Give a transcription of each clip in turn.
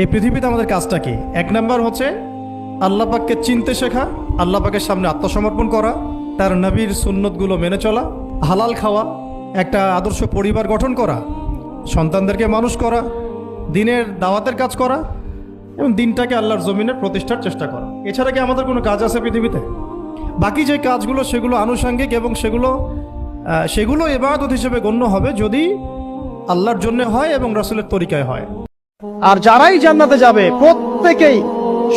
এই পৃথিবীতে আমাদের কাজটা কি? এক নাম্বার হচ্ছে আল্লাহ পাককে চিনতে শেখা, আল্লাহ পাকের সামনে আত্মসমর্পণ করা, তার নবীর সুন্নতগুলো মেনে চলা, হালাল খাওয়া, একটা আদর্শ পরিবার গঠন করা, সন্তানদেরকে মানুষ করা, দিনের দাওয়াতের কাজ করা এবং দিনটাকে আল্লাহর জমিনের প্রতিষ্ঠার চেষ্টা করা। এছাড়া কি আমাদের কোনো কাজ আছে পৃথিবীতে? বাকি যে কাজগুলো সেগুলো আনুষঙ্গিক এবং সেগুলো সেগুলো এবাদত হিসেবে গণ্য হবে যদি আল্লাহর জন্য হয় এবং রাসূলের তরিকায় হয়। আর যারাই জান্নাতে যাবে, প্রত্যেকেই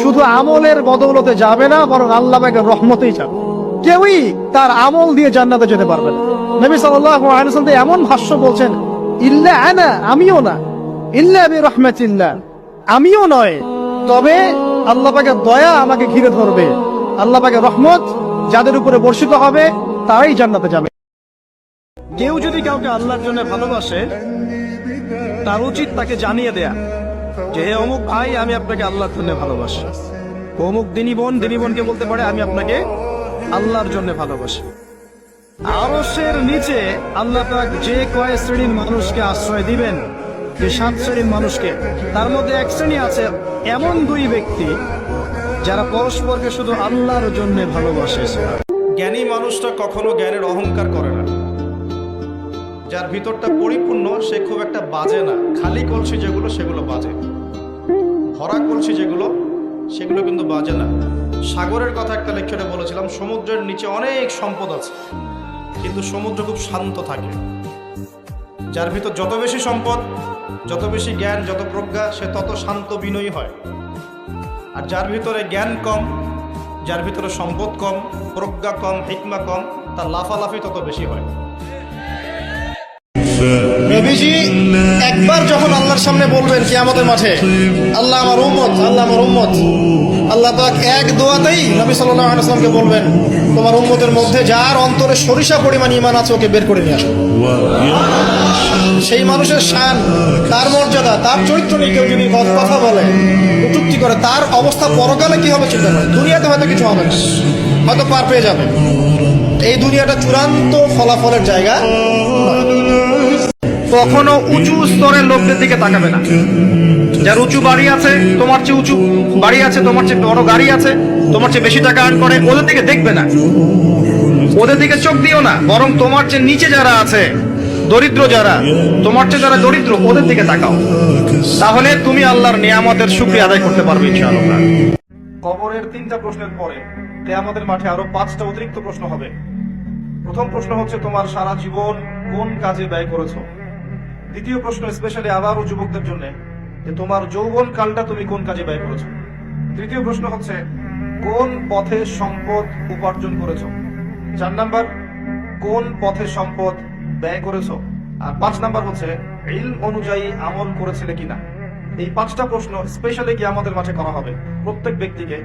শুধু আমলের বদৌলতে যাবে না, বরং আল্লাহ রহমতেই যাবে। কেউই তার আমল দিয়ে জান্নাতে যেতে পারবে না। এমন ভাষ্য বলছেন, ইল্লা আনা, আমিও না। ইল্লা বি আমিও নয়। তবে আল্লাহ পাকের দয়া আমাকে ঘিরে ধরবে। আল্লাহ পাকের রহমত যাদের উপরে বর্ষিত হবে, তারাই জান্নাতে যাবে। কেউ যদি কাউকে আল্লাহর জন্য ভালোবাসে, তার উচিত তাকে জানিয়ে দেয়া। যে হে অমুক ভাই, আমি আপনাকে আল্লাহর জন্য ভালোবাসি। অমুক দিনী বোন, দিনী বোনকে বলতে পারে, আমি আপনাকে আল্লাহর জন্য ভালোবাসি। আরসের নিচে আল্লাহ পাক যে কয় শ্রেণির মানুষকে আশ্রয় দিবেন, যে সাত শ্রেণির মানুষকে, তার মধ্যে এক শ্রেণি আছে এমন দুই ব্যক্তি যারা পরস্পরকে শুধু আল্লাহর জন্য ভালোবাসে। জ্ঞানী মানুষটা কখনো জ্ঞানের অহংকার করে না। যার ভিতরটা পরিপূর্ণ, সে খুব একটা বাজে না। খালি কলসি যেগুলো, সেগুলো বাজে। ভরা কলসি যেগুলো, সেগুলো কিন্তু বাজে না। সাগরের কথা একটা লেকচারে বলেছিলাম, সমুদ্রের নিচে অনেক সম্পদ আছে, কিন্তু সমুদ্র খুব শান্ত থাকে। যার ভিতর যত বেশি সম্পদ, যত বেশি জ্ঞান, যত প্রজ্ঞা, সে তত শান্ত বিনয়ী হয়। আর যার ভিতরে জ্ঞান কম, যার ভিতরে সম্পদ কম, প্রজ্ঞা কম, হিকমা কম, তার লাফালাফি তত বেশি হয়। নবীজি একবার যখন আল্লাহর সামনে বলবেন কি আমাদের মাঠে, আল্লাহ আমার উম্মত, আল্লাহ আমার উম্মত। আল্লাহ পাক এক দোয়াতেই নবী আলাইহি বলবেন, তোমার উম্মতের মধ্যে যার অন্তরে সরিষা পরিমাণ ইমান আছে, ওকে বের করে নিয়ে আসো। সেই মানুষের শান, তার মর্যাদা, তার চরিত্র নিয়ে কেউ যদি কথা বলে কটূক্তি করে, তার অবস্থা পরকালে কি হবে চিন্তা করে? দুনিয়াতে হয়তো কিছু হবে না। হয়তো পার পেয়ে যাবে। এই দুনিয়াটা চূড়ান্ত ফলাফলের জায়গা কখনো উঁচু স্তরের লোকদের দিকে তাকাবে না। যার উঁচু বাড়ি আছে, তোমার চেয়ে উঁচু বাড়ি আছে, তোমার চেয়ে বড় গাড়ি আছে, তোমার চেয়ে বেশি টাকা আর্ন করে, ওদের দিকে দেখবে না। ওদের দিকে চোখ দিও না, বরং তোমার চেয়ে নিচে যারা আছে, দরিদ্র যারা, তোমার চেয়ে যারা দরিদ্র, ওদের দিকে তাকাও। তাহলে তুমি আল্লাহর নিয়ামতের শুকরিয়া আদায় করতে পারবে কবরের তিনটা প্রশ্নের পরে আমাদের মাঠে আরও পাঁচটা অতিরিক্ত প্রশ্ন হবে। প্রথম প্রশ্ন হচ্ছে, তোমার সারা জীবন কোন কাজে ব্যয় করেছ? দ্বিতীয় প্রশ্ন স্পেশালি আবারও যুবকদের জন্য, যে তোমার যৌবন কালটা তুমি কোন কাজে ব্যয় করেছ? তৃতীয় প্রশ্ন হচ্ছে, কোন পথে সম্পদ উপার্জন করেছ? চার নাম্বার, কোন পথে সম্পদ ব্যয় করেছ? আর পাঁচ নাম্বার হচ্ছে, ইলম অনুযায়ী আমল করেছিলে কিনা? এই পাঁচটা প্রশ্ন স্পেশালি কি আমাদের মাঠে করা হবে? প্রত্যেক ব্যক্তিকে